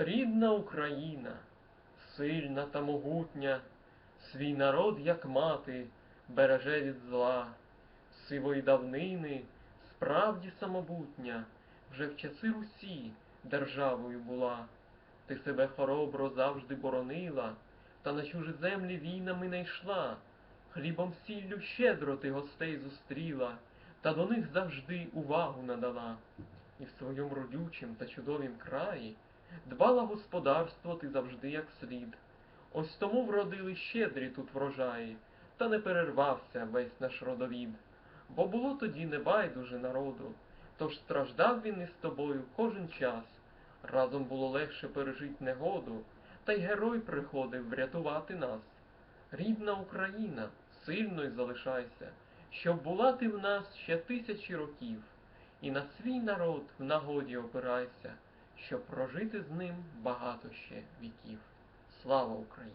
Рідна Україна, сильна та могутня, свій народ, як мати, береже від зла, сивої давнини, справді самобутня, вже в часи Русі державою була. Ти себе хоробро завжди боронила, та на чужеземлі війнами не йшла. Хлібом сіллю щедро ти гостей зустріла, та до них завжди увагу надала. І в своєму родючім та чудовім краї дбала господарство ти завжди як слід. Ось тому вродили щедрі тут врожаї, та не перервався весь наш родовід. Бо було тоді небайдуже народу, тож страждав він із тобою кожен час. Разом було легше пережить негоду, та й герой приходив врятувати нас. Рідна Україна, сильною залишайся, щоб була ти в нас ще тисячі років, і на свій народ в нагоді опирайся, щоб прожити з ним багато ще віків. Слава Україні!